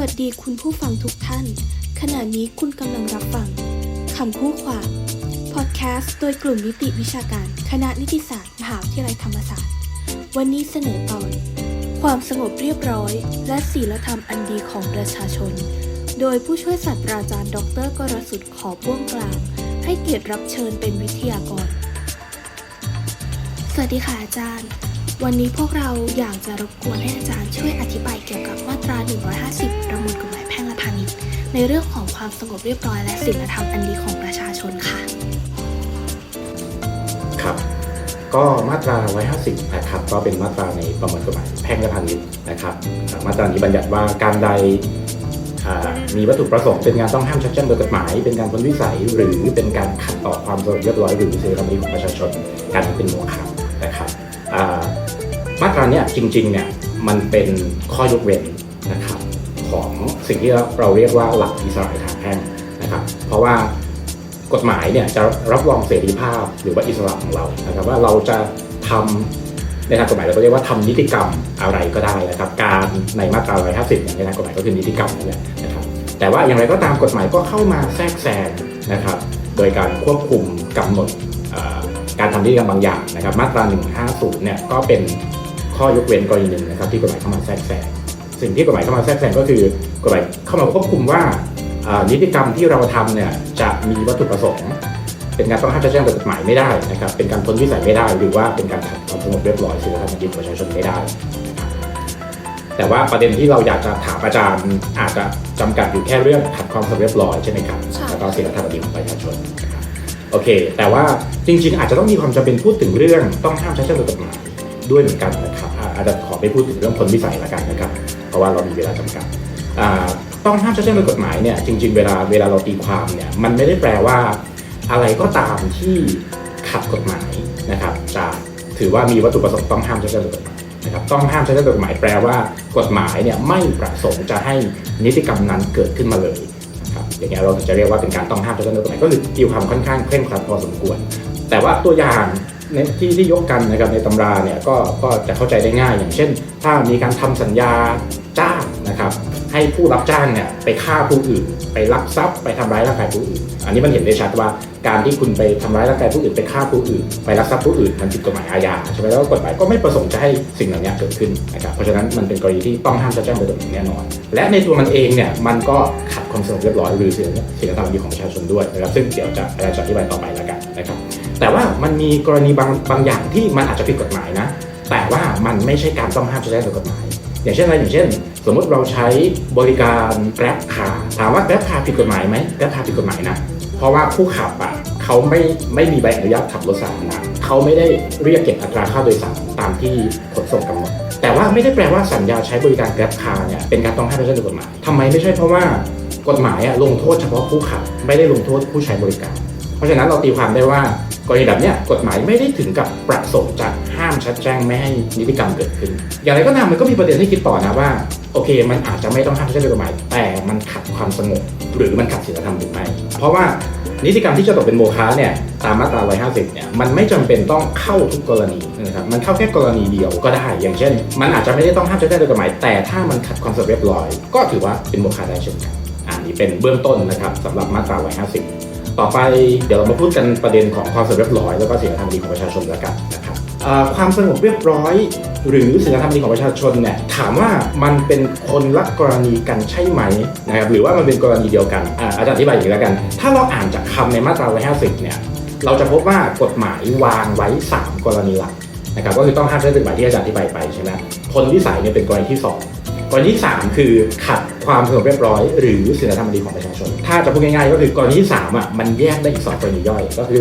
วัสดีคุณผู้ฟังทุกท่าน ขณะนี้คุณกำลังรับฟังคำคู่ความพอดแคสต์โดยกลุ่มนิติวิชาการ คณะนิติศาสตร์ มหาวิทยาลัยธรรมศาสตร์ วันนี้เสนอตอน ความสงบเรียบร้อย และศีลธรรมอันดีของประชาชน โดยผู้ช่วยศาสตราจารย์ ดรกรสุดขอพ่วงกลาง ให้เกียรติรับเชิญเป็นวิทยากร สวัสดีค่ะอาจารย์ วันนี้พวกเราอยากจะรบกวนให้อาจารย์ช่วยอธิบายเกี่ยวกับมาตรา 150 ประมวลกฎหมายแพ่งและพาณิชย์ในเรื่องของความสงบเรียบร้อยและศีลธรรมอันดีของประชาชนค่ะ ครับ ก็มาตรา 150 นะครับ ก็เป็นมาตราในประมวลกฎหมายแพ่งและพาณิชย์นะครับ มาตรานี้บัญญัติว่าการใดมีวัตถุประสงค์เป็นการต้องห้ามชัดเจนโดยกฎหมาย เป็นการพ้นวิสัยหรือเป็นการขัดต่อความสงบเรียบร้อยหรือศีลธรรมดีของประชาชนการเป็นโมฆะนะครับ มาตราเนี้ยจริงๆเนี่ยมันเป็นข้อยกเว้นนะครับของสิ่งที่เราเรียกว่าหลักอิสระทางแพ่งนะครับ เพราะว่ากฎหมายเนี่ยจะรับรองเสรีภาพหรือว่าอิสระของเรานะครับว่าเราจะทำในทางกฎหมายเราก็เรียกว่าทำนิติกรรมอะไรก็ได้นะครับ การในมาตรา 150อย่างในทางกฎหมายก็คือนิติกรรมนั่นแหละนะครับ แต่ว่าอย่างไรก็ตามกฎหมายก็เข้ามาแทรกแซงนะครับ โดยการควบคุมกำหนดการทำนิติกรรมบางอย่างนะครับ มาตรา 150เนี่ยก็เป็น ข้อยกเว้นกรณีหนึ่งนะครับที่กฎหมายเข้ามาแทรกแซงสิ่งที่กฎหมายเข้ามาแทรกแซงก็คือกฎหมายเข้ามาควบคุมว่าอ่านิติกรรมที่เราทำเนี่ยจะมีวัตถุประสงค์ เป็นการต้องห้ามชัดแจ้งโดยกฎหมายไม่ได้นะครับเป็นการพ้นวิสัยไม่ได้ หรือว่าเป็นการขัดความสงบเรียบร้อยศีลธรรมอันดีของประชาชนไม่ได้นะครับแต่ว่าประเด็นที่เราอยากจะถามอาจารย์อาจจะจำกัดอยู่แค่เรื่องขัดความสงบเรียบร้อยใช่ไหมครับใช่แล้วก็ศีลธรรมอันดีของประชาชนนะครับโอเค แต่ว่าจริง ๆ อาจจะต้องมีความจำเป็นพูดถึงเรื่องต้องห้ามชัดแจ้งโดยกฎหมายด้วยเหมือนกันนะครับ อาจจะขอไปพูดถึงเรื่องพ้นวิสัยละกันนะครับ เพราะว่าเรามีเวลาจำกัดต้องห้ามชัดเจนโดยกฎหมายเนี่ยจริง ๆ เวลาเวลาเราตีความเนี่ยมันไม่ได้แปลว่าอะไรก็ตามที่ขัดกฎหมายนะครับจะถือว่ามีวัตถุประสงค์ต้องห้ามชัดเจนโดยกฎหมายนะครับต้องห้ามชัดเจนโดยกฎหมายแปลว่ากฎหมายเนี่ยไม่ประสงค์จะให้นิติกรรมนั้นเกิดขึ้นมาเลยครับอย่างเงี้ยเราถึงจะเรียกว่าเป็นการต้องห้ามชัดเจนโดยกฎหมายก็คือตีความค่อนข้างเคร่งครัดพอสมควร แต่ว่าตัวอย่าง ที่ที่ยกกันนะครับในตำราเนี่ยก็ก็จะเข้าใจได้ง่าย อย่างเช่น ถ้ามีการทำสัญญาจ้างนะครับ ให้ผู้รับจ้างเนี่ยไปฆ่าผู้อื่น ไปลักทรัพย์ไปทำร้ายร่างกายผู้อื่น อันนี้มันเห็นได้ชัดว่าการที่คุณไปทำร้ายร่างกายผู้อื่นไปฆ่าผู้อื่น ไปลักทรัพย์ผู้อื่นมันผิดกฎหมายอาญาใช่ไหมแล้วก็กฎหมายก็ไม่ประสงค์จะให้สิ่งเหล่านี้เกิดขึ้นนะครับเพราะฉะนั้นมันเป็นกรณีที่ต้องห้ามชัดแจ้งโดยกฎหมายแน่นอน และในตัวมันเองเนี่ยมันก็ขัดความสงบเรียบร้อยหรือศีลศีลธรรมดีของประชาชนด้วยนะครับซึ่งเดี๋ยวจะอาจารย์จะอธิบายต่อไปแล้วกันนะครับ แต่ว่ามันมีกรณีบางบางอย่างที่มันอาจจะผิดกฎหมายนะ แต่ว่ามันไม่ใช่การต้องห้ามใช้โดยกฎหมาย อย่างเช่นอะไรอย่างเช่น สมมติเราใช้บริการ Grab Car ถามว่า Grab Car ผิดกฎหมายไหม Grab Car ผิดกฎหมายนะเพราะว่าผู้ขับอะเขาไม่ไม่มีใบอนุญาตขับรถสาธารณะเขาไม่ได้เรียกเก็บอัตราค่าโดยสารตามที่ขนส่งกำหนดแต่ว่าไม่ได้แปลว่าสัญญาใช้บริการ Grab Car เนี่ยเป็นการต้องห้ามชัดแจ้งโดยกฎหมายทำไมไม่ใช่เพราะว่ากฎหมายอะลงโทษเฉพาะผู้ขับ ไม่ได้ลงโทษผู้ใช้บริการ เพราะฉะนั้นเราตีความได้ว่า กรณีแบบนี้กฎหมายไม่ได้ถึงกับประสงค์จะห้ามชัดแจ้งไม่ให้นิติกรรมเกิดขึ้น อย่างไรก็ตามมันก็มีประเด็นให้คิดต่อนะว่า โอเค มันอาจจะไม่ต้องห้ามชัดแจ้งโดยกฎหมาย แต่มันขัดความสงบหรือมันขัดศีลธรรมหรือไม่เพราะว่านิติกรรมที่จะตกเป็นโมฆะเนี่ยตามมาตรา150เนี่ยมันไม่จำเป็นต้องเข้าทุกกรณีนะครับมันเข้าแค่กรณีเดียวก็ได้ อย่างเช่น มันอาจจะไม่ได้ต้องห้ามชัดแจ้งโดยกฎหมาย แต่ถ้ามันขัดความสงบเรียบร้อย ก็ถือว่าเป็นโมฆะได้เช่นกันอันนี้เป็นเบื้องต้นนะครับสำหรับมาตรา150 ต่อไปเดี๋ยวเรามาพูดกันประเด็นของความสงบเรียบร้อยแล้วก็ศีลธรรมดีของประชาชนแล้วกันนะครับความสงบเรียบร้อย หรือศีลธรรมดีของประชาชนเนี่ยถามว่ามันเป็นคนละกรณีกันใช่ไหมนะครับหรือว่ามันเป็นกรณีเดียวกันอาจารย์อธิบายอย่างนี้แล้วกัน ถ้าเราอ่านจากคำในมาตรา150เนี่ยเราจะพบว่ากฎหมายวางไว้ 3 กรณีหลักนะครับก็คือต้องห้ามใช้กฎหมายที่อาจารย์อธิบายไปใช่ไหมพ้นวิสัยเนี่ยเป็นกรณีที่สอง รณีที่3คือขัดความสงบเรียบร้อย หรือศีลธรรมดีของประชาชน ถ้าจะพูดง่ายๆ ก็คือกรณีที่3อะมันแยกได้อีก2กรณีย่อย ก็คือ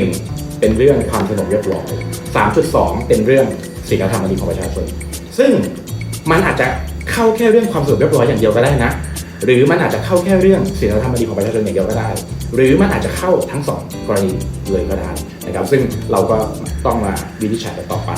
3.1 เป็นเรื่องความสงบเรียบร้อย 3.2 เป็นเรื่องศีลธรรมดีของประชาชน ซึ่งมันอาจจะเข้าแค่เรื่องความสงบเรียบร้อยอย่างเดียวก็ได้นะหรือมันอาจจะเข้าแค่เรื่องศีลธรรมดีของประชาชนอย่างเดียวก็ได้ หรือมันอาจจะเข้าทั้งสองกรณีเลยก็ได้นะครับ ซึ่งเราก็ ต้องมาวินิจฉัยต่อไป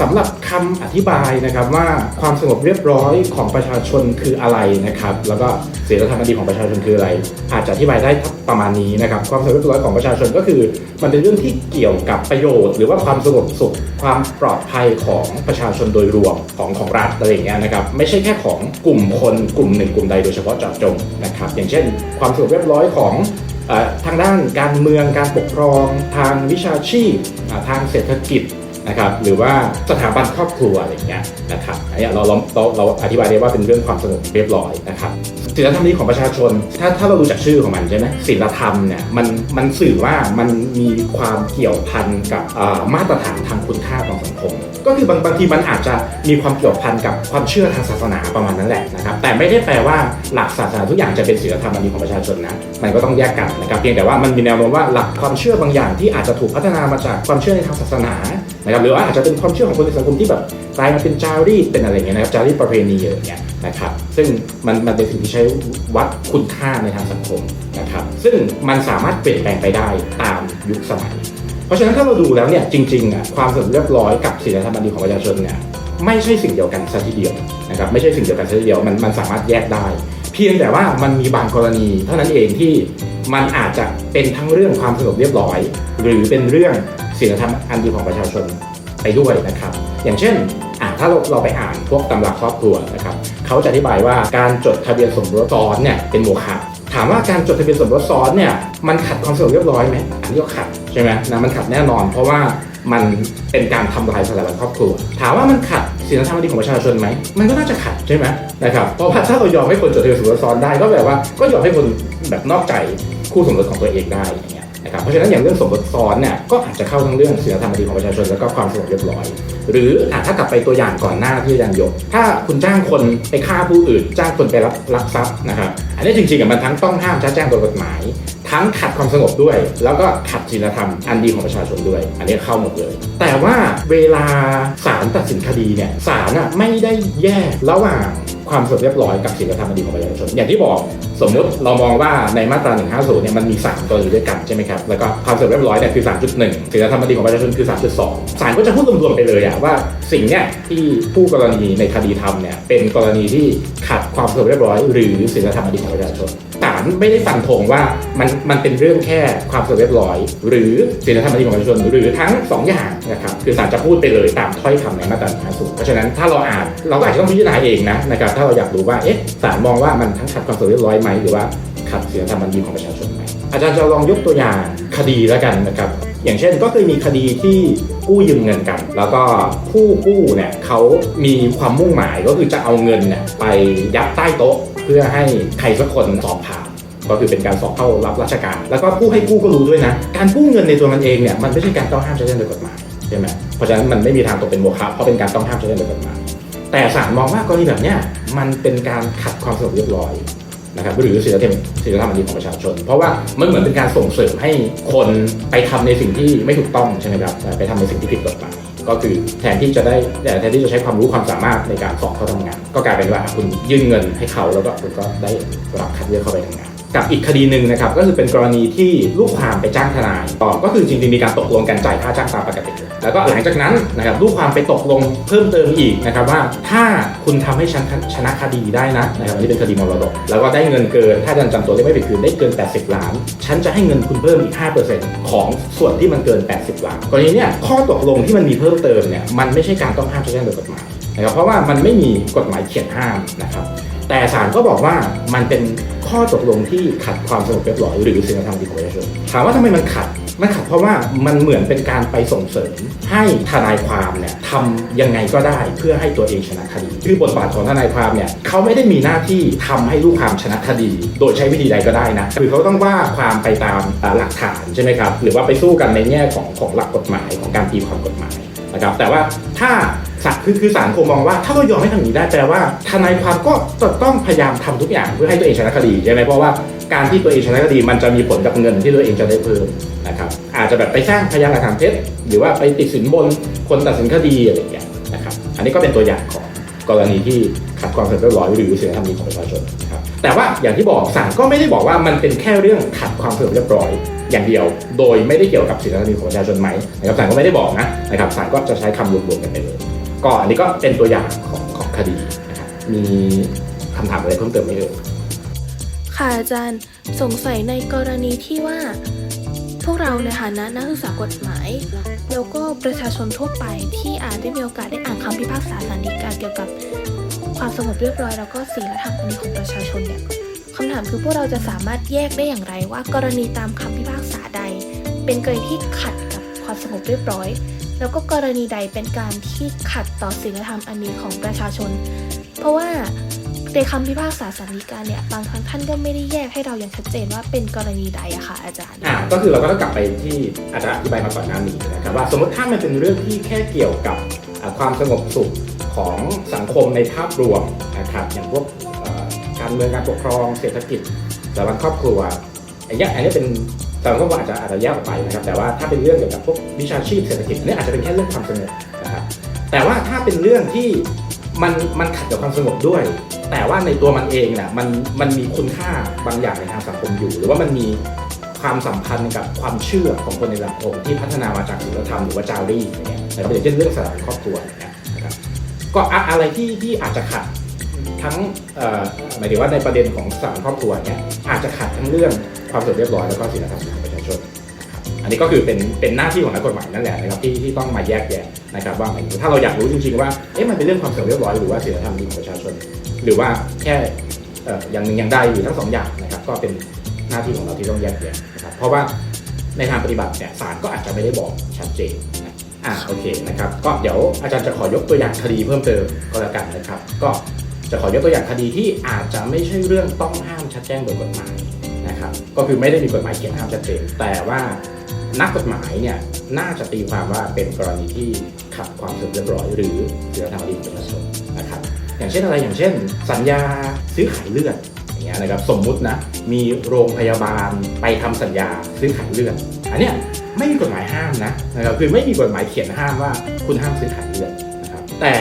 สำหรับคำอธิบายนะครับว่าความสงบเรียบร้อยของประชาชนคืออะไรนะครับ แล้วก็ศีลธรรมดีของประชาชนคืออะไร อาจจะอธิบายได้ประมาณนี้นะครับ ความสงบเรียบร้อยของประชาชนก็คือ มันเป็นเรื่องที่เกี่ยวกับประโยชน์ หรือว่าความสงบสุขความปลอดภัยของประชาชนโดยรวมของของรัฐอะไรอย่างเงี้ยนะครับ ไม่ใช่แค่ของกลุ่มคนกลุ่มหนึ่งกลุ่มใดโดยเฉพาะเจาะจงนะครับ อย่างเช่น ความสงบเรียบร้อยของ ทางด้านการเมืองการปกครอง ทางวิชาชีพทางเศรษฐกิจนะครับหรือว่าสถาบันครอบครัวอะไรอย่างเงี้ยนะครับอันเนี้เราเราเราเราอธิบายได้ว่าเป็นเรื่องความสงบเรียบร้อยนะครับ ศีลธรรมนี้ของประชาชน ถ้าถ้าเราดูจากชื่อของมันใช่ไหมศีลธรรมเนี่ยมันมันสื่อว่ามันมีความเกี่ยวพันกับมาตรฐานทางคุณค่าของสังคม ก็คือบางบางทีมันอาจจะมีความเกี่ยวพันกับความเชื่อทางศาสนาประมาณนั้นแหละนะครับแต่ไม่ได้แปลว่าหลักศาสนาทุกอย่างจะเป็นศีลธรรมอันดีของประชาชนนะมันก็ต้องแยกกันนะครับเพียงแต่ว่ามันมีแนวโน้มว่าหลักความเชื่อบางอย่างที่อาจจะถูกพัฒนามาจากความเชื่อในทางศาสนานะครับหรือว่าอาจจะเป็นความเชื่อของคนในสังคมที่แบบกลายมาเป็นจารีตเป็นอะไรเงี้ยนะครับจารีตประเพณีอย่างเงี้ย นะครับซึ่งมันมันเป็นสิ่งที่ใช้วัดคุณค่าในทางสังคมนะครับซึ่งมันสามารถเปลี่ยนแปลงไปได้ตามยุคสมัย เพราะฉะนั้นถ้าเราดูแล้วเนี่ยจริงๆอะความสงบเรียบร้อยกับศีลธรรมดีของประชาชนเนี่ยไม่ใช่สิ่งเดียวกันซะทีเดียวนะครับไม่ใช่สิ่งเดียวกันซะทีเดียวมันมันสามารถแยกได้ เพียงแต่ว่ามันมีบางกรณี เท่านั้นเองที่มันอาจจะเป็นทั้งเรื่องความสงบเรียบร้อย หรือเป็นเรื่องศีลธรรมอันดีของประชาชนไปด้วยนะครับ อย่างเช่นอะถ้าเราเราไปอ่านพวกตำราครอบครัวนะครับ เขาจะอธิบายว่าการจดทะเบียนสมรสซ้อนเนี่ยเป็นโมฆะถามว่าการจดทะเบียนสมรสซ้อนเนี่ยมันขัดความสงบเรียบร้อยไหมอันนี้ก็ขัดใช่ไหมนะมันขัดแน่นอน เพราะว่ามันเป็นการทำลายสถาบันครอบครัว ถามว่ามันขัดศีลธรรมดีของประชาชนไหม มันก็น่าจะขัดใช่ไหมนะครับเพราะว่าถ้าเรายอมให้คนจดทะเบียนสมรสซ้อนได้ก็แปลว่าก็ยอมให้คนแบบนอกใจคู่สมรสของตัวเองได้อย่างเงี้ย นะครับเพราะฉะนั้นอย่างเรื่องสมรสซ้อนเนี่ยก็อาจจะเข้าทั้งเรื่องศีลธรรมดีของประชาชนแล้วก็ความสงบเรียบร้อย หรืออถ้ากลับไปตัวอย่างก่อนหน้าที่อาจารย์ยก ถ้าคุณจ้างคนไปฆ่าผู้อื่น จ้างคนไปรับลักทรัพย์นะครับอันนี้จริงๆอะมันทั้งต้องห้ามชัดแจ้งโดยกฎหมาย ทั้งขัดความสงบด้วย แล้วก็ขัดศีลธรรมอันดีของประชาชนด้วย อันนี้เข้าหมดเลย แต่ว่าเวลาศาลตัดสินคดีเนี่ยศาลอะไม่ได้แยกระหว่าง ความสงบเรียบร้อยกับศีลธรรมอันดีของประชาชนอย่างที่บอกสมมติเรามองว่าในมาตรา 150 เนี่ยมันมี 3 กรณีด้วยกันใช่ไหมครับ แล้วก็ความสงบเรียบร้อยเนี่ยคือ 3.1ศีลธรรมอันดีของประชาชนคือ 3.2ศาลก็จะพูดรวมๆไปเลยอะว่าสิ่งเนี่ยที่ผู้กรณีในคดีทำเนี่ยเป็นกรณีที่ขัดความสงบเรียบร้อย หรือศีลธรรมอันดีของประชาชน ศาลไม่ได้ฟันธงว่ามันมันเป็นเรื่องแค่ความสงบเรียบร้อย หรือศีลธรรมอันดีของประชาชนหรือทั้งสองอย่างนะครับคือศาลจะพูดไปเลยตามถ้อยคำในมาตรา150เพราะฉะนั้นถ้าเราอ่านเราก็อาจจะต้องพิจารณาเองนะนะครับถ้าเราอยากรู้ว่าเอ๊ะศาลมองว่ามันทั้งขัดความสงบเรียบร้อยไหมหรือว่าขัดศีลธรรมอันดีของประชาชนไหมอาจารย์จะลองยกตัวอย่างคดีแล้วกันนะครับอย่างเช่นก็เคยมีคดีที่กู้ยืมเงินกัน แล้วก็ผู้กู้เนี่ยเขามีความมุ่งหมายก็คือจะเอาเงินเนี่ยไปยัดใต้โต๊ะ เพื่อให้ใครสักคนสอบผ่าน ก็คือเป็นการสอบเข้ารับราชการ แล้วก็ผู้ให้กู้ก็รู้ด้วยนะ การกู้เงินในตัวมันเองเนี่ยมันไม่ใช่การต้องห้ามใช้เงินโดยกฎหมายใช่ไหมเพราะฉะนั้นมันไม่มีทางตกเป็นโมฆะเพราะเป็นการต้องห้ามใช้เงินโดยกฎหมายแต่ศาลมองว่ากรณีแบบเนี้ยมันเป็นการขัดความสงบเรียบร้อยนะครับหรือศีลธรรมศีลธรรมอันดีของประชาชน เพราะว่ามันเหมือนเป็นการส่งเสริมให้คนไปทำในสิ่งที่ไม่ถูกต้องใช่ไหมครับไปทำในสิ่งที่ผิดกฎหมายก็คือแทนที่จะได้แทนที่จะใช้ความรู้ความสามารถในการสอบเข้าทำงาน ก็กลายเป็นว่าคุณยื่นเงินให้เขาแล้วก็คุณก็ได้รับคัดเลือกเข้าไปทำงานกับอีกคดีหนึ่งนะครับก็คือเป็นกรณีที่ลูกความไปจ้างทนายต่อก็คือจริงๆมีการตกลงกันจ่ายค่าจ้างตามปกติแล้วก็หลังจากนั้นนะครับลูกความไปตกลงเพิ่มเติมอีกนะครับว่าถ้าคุณทำให้ฉันชนะคดีได้นะนะครับอันนี้เป็นคดีมรดก แล้วก็ได้เงินเกิน ถ้าจารย์จำตัวเลขไม่ผิดคือได้เกิน 80 ล้าน ฉันจะให้เงินคุณเพิ่มอีก 5%ของส่วนที่มันเกิน 80 ล้านกรณีเนี้ยข้อตกลงที่มันมีเพิ่มเติมเนี่ยมันไม่ใช่การต้องห้ามใช้เงินโดยกฎหมาย นะครับเพราะว่ามันไม่มีกฎหมายเขียนห้ามนะครับ แต่ศาลก็บอกว่ามันเป็นข้อตกลงที่ขัดความสงบเรียบร้อยหรือศีลธรรมดีของประชาชนถามว่าทำไมมันขัดมันขัดเพราะว่ามันเหมือนเป็นการไปส่งเสริมให้ทนายความเนี่ยทำยังไงก็ได้เพื่อให้ตัวเองชนะคดี คือบทบาทของทนายความเนี่ยเขาไม่ได้มีหน้าที่ทำให้ลูกความชนะคดี โดยใช้วิธีใดก็ได้นะคือเขาต้องว่าความไปตามหลักฐานใช่ไหมครับหรือว่าไปสู้กันในแง่ของของหลักกฎหมายของการตีความกฎหมาย นะครับแต่ว่าถ้าคือคือศาลคงมองว่าถ้าเรายอมให้ทำอย่างนี้ได้แปลว่าทนายความก็จะต้องพยายามทำทุกอย่างเพื่อให้ตัวเองชนะคดีใช่ไหมเพราะว่าการที่ตัวเองชนะคดีมันจะมีผลกับเงินที่ตัวเองจะได้เพิ่มนะครับอาจจะแบบไปสร้างพยานหลักฐานเท็จหรือว่าไปติดสินบนคนตัดสินคดีอะไรอย่างเงี้ยนะครับอันนี้ก็เป็นตัวอย่างของกรณีที่ขัดความสงบเรียบร้อยหรือศีลธรรมดีของประชาชนนะครับ แต่ว่าอย่างที่บอกศาลก็ไม่ได้บอกว่ามันเป็นแค่เรื่องขัดความสงบเรียบร้อย อย่างเดียว โดยไม่ได้เกี่ยวกับสิทธิเสรีของประชาชนไหมนะครับศาลก็ไม่ได้บอกนะนะครับศาลก็จะใช้คำรวมๆกันไปเลยก็อันนี้ก็เป็นตัวอย่างของของคดีนะครับมีคำถามอะไรเพิ่มเติมไหมเอ่ยค่ะอาจารย์สงสัยในกรณีที่ว่า พวกเราในฐานะนักศึกษากฎหมาย แล้วก็ประชาชนทั่วไปที่อาจได้มีโอกาสได้อ่านคำพิพากษาศาลฎีกาเกี่ยวกับ ความสงบเรียบร้อยแล้วก็ศีลธรรมอันนี้ของประชาชนเนี่ยคำถามคือพวกเราจะสามารถแยกได้อย่างไรว่ากรณีตามคำพิพากษาใด เป็นกรณีที่ขัดกับความสงบเรียบร้อย แล้วก็กรณีใดเป็นการที่ขัดต่อศีลธรรมอันนี้ของประชาชน เพราะว่าในคำพิพากษาสารดีกาเนี่ยบางครั้งท่านก็ไม่ได้แยกให้เราอย่างชัดเจนว่าเป็นกรณีใดอะค่ะอาจารย์อ่าก็คือเราก็ต้องกลับไปที่อาจารย์อธิบายมาก่อนหน้านี้นะครับว่าสมมติถ้ามันเป็นเรื่องที่แค่เกี่ยวกับ ความสงบสุขของสังคมในภาพรวมนะครับอย่างพวกการเมืองการปกครองเศรษฐกิจสถาบันครอบครัวอันนี้อันนี้เป็นสถาบันครอบครัวอาจจะอาจจะแยกออกไปนะครับ แต่ว่าถ้าเป็นเรื่องเกี่ยวกับพวกวิชาชีพเศรษฐกิจอันนี้อาจจะเป็นแค่เรื่องความสงบนะครับแต่ว่าถ้าเป็นเรื่องที่มันมันขัดกับความสงบด้วย แต่ว่าในตัวมันเองน่ะมันมันมีคุณค่าบางอย่างในทางสังคมอยู่ หรือว่ามันมี ความสัมพันธ์กับความเชื่อของคนในสังคมที่พัฒนามาจากศีลธรรมหรือว่าจารีตอย่างเงี้ยนะครับอย่างเช่นเรื่องสถาบันครอบครัวนะครับก็อะไรที่ที่อาจจะขัดทั้งหมายถึงว่าในประเด็นของสถาบันครอบครัวเนี้ยอาจจะขัดทั้งเรื่องความสงบเรียบร้อยแล้วก็ศีลธรรมของประชาชนอันนี้ก็คือเป็นเป็นหน้าที่ของนักกฎหมายนั่นแหละนะครับที่ที่ต้องมาแยกแยะนะครับว่าถ้าเราอยากรู้จริงๆว่าเอ๊ะมันเป็นเรื่องความสงบเรียบร้อยหรือว่าศีลธรรมของประชาชน หรือว่าแค่เอ่ออย่างหนึ่งอย่างใดหรือทั้งสองอย่างนะครับก็เป็น หน้าที่ของเราที่ต้องแยกแยะนะครับเพราะว่าในทางปฏิบัติเนี่ยศาลก็อาจจะไม่ได้บอกชัดเจนนะอ่าโอเคนะครับก็เดี๋ยวอาจารย์จะขอยกตัวอย่างคดีเพิ่มเติมก็แล้วกันนะครับ ก็จะขอยกตัวอย่างคดีที่อาจจะไม่ใช่เรื่องต้องห้ามชัดแจ้งโดยกฎหมายนะครับก็คือไม่ได้มีกฎหมายเขียนห้ามชัดเจนแต่ว่านักกฎหมายเนี่ยน่าจะตีความว่าเป็นกรณีที่ขัดความสงบเรียบร้อยหรือศีลธรรมอันดีของประชาชนนะครับอย่างเช่นอะไรอย่างเช่น สัญญาซื้อขายเลือด เงี้ยนะครับสมมุตินะมีโรงพยาบาลไปทำสัญญาซื้อขายเลือดอันเนี้ยไม่มีกฎหมายห้ามนะนะครับคือไม่มีกฎหมายเขียนห้ามว่าคุณห้ามซื้อขายเลือดนะครับแต่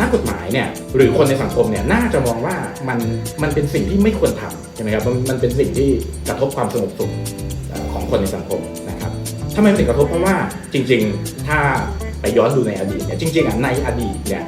นักกฎหมายเนี่ยหรือคนในสังคมเนี่ยน่าจะมองว่ามันมันเป็นสิ่งที่ไม่ควรทำใช่ไหมครับมันเป็นสิ่งที่กระทบความสงบสุขของคนในสังคมนะครับทำไมมันถึงกระทบเพราะว่าจริง ๆ ถ้าไปย้อนดูในอดีตเนี่ยจริงๆอะในอดีตเนี่ย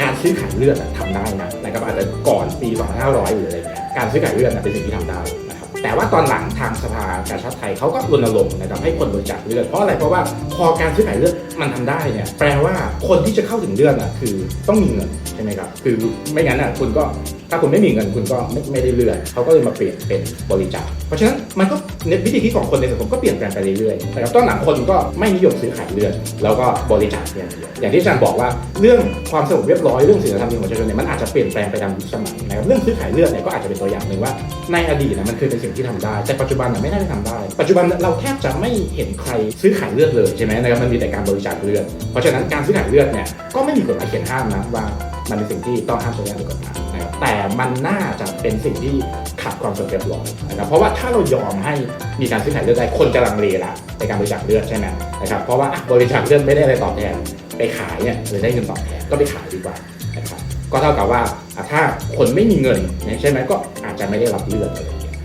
การซื้อขายเลือดอะทำได้นะนะครับอาจจะก่อนปี 2500หรืออะไรเงี้ย การซื้อขายเลือดนะเป็นสิ่งที่ทำได้นะครับแต่ว่าตอนหลังทางสภากาชาติไทยเขาก็รณรงค์นะครับให้คนบริจาคเลือดเพราะอะไรเพราะว่าพอการซื้อขายเลือด มันทำได้เนี่ยแปลว่าคนที่จะเข้าถึงเลือดอะคือต้องมีเงินใช่ไหมครับคือไม่งั้นอะคุณก็ถ้าคุณไม่มีเงินคุณก็ไม่ไม่ได้เลือดเขาก็เลยมาเปลี่ยนเป็นบริจาคเพราะฉะนั้นมันก็วิธีคิดของคนในสังคมก็เปลี่ยนแปลงไปเรื่อยๆนะครับตอนหลังคนก็ไม่นิยมซื้อขายเลือดแล้วก็บริจาคอย่างเดียวอย่างที่อาจารย์บอกว่าเรื่องความสงบเรียบร้อยเรื่องศีลธรรมของประชาชนเนี่ยมันอาจจะเปลี่ยนแปลงไปตามยุคสมัยนะครับเรื่องซื้อขายเลือดเนี่ยก็อาจจะเป็นตัวอย่างหนึ่งว่าในอดีตนะมันเคยเป็นสิ่งที่ทำได้ แต่ปัจจุบันน่ะไม่น่าจะทำได้ ปัจจุบันเราแทบจะไม่เห็นใครซื้อขายเลือดเลยใช่ไหมนะครับมันมีแต่การบริจาคเลือด เพราะฉะนั้นการซื้อขายเลือดเนี่ยก็ไม่มีกฎหมายเขียนห้ามนะว่ามันเป็นสิ่งที่ต้องห้ามใช้งานโดยกฎหมายนะครับแต่มันน่าจะเป็นสิ่งที่ขัดความสงบเรียบร้อยนะครับเพราะว่าถ้าเรายอมให้มีการซื้อขายเลือดได้คนจะลังเลละในการบริจาคเลือดใช่ไหมนะครับเพราะว่าบริจาคเลือดไม่ได้อะไรตอบแทนไปขายเนี่ยเลยได้เงินตอบแทนก็ไปขายดีกว่านะครับก็เท่ากับว่าถ้าคนไม่มีเงินใช่ไหมก็อาจจะไม่ได้รับเลือดเงี้ย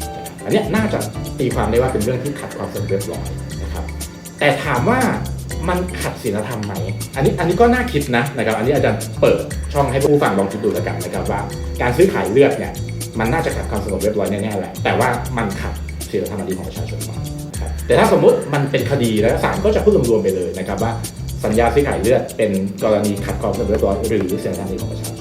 อันนี้น่าจะตีความได้ว่าเป็นเรื่องที่ขัดความสงบเรียบร้อยนะครับแต่ถามว่า มันขัดศีลธรรมไหม อันนี้อันนี้ก็น่าคิดนะนะครับ อันนี้อาจารย์เปิดช่องให้ผู้ฟังลองคิดดูแล้วกันนะครับว่า การซื้อขายเลือดเนี่ยมันน่าจะขัดความสงบเรียบร้อยแน่ๆแหละแต่ว่ามันขัดศีลธรรมอันดีของประชาชนไหมครับแต่ถ้าสมมุติมันเป็นคดีแล้วศาลก็จะพูดรวมๆไปเลยนะครับว่าสัญญาซื้อขายเลือดเป็นกรณีขัดความสงบเรียบร้อยหรือศีลธรรมดีของประชาชน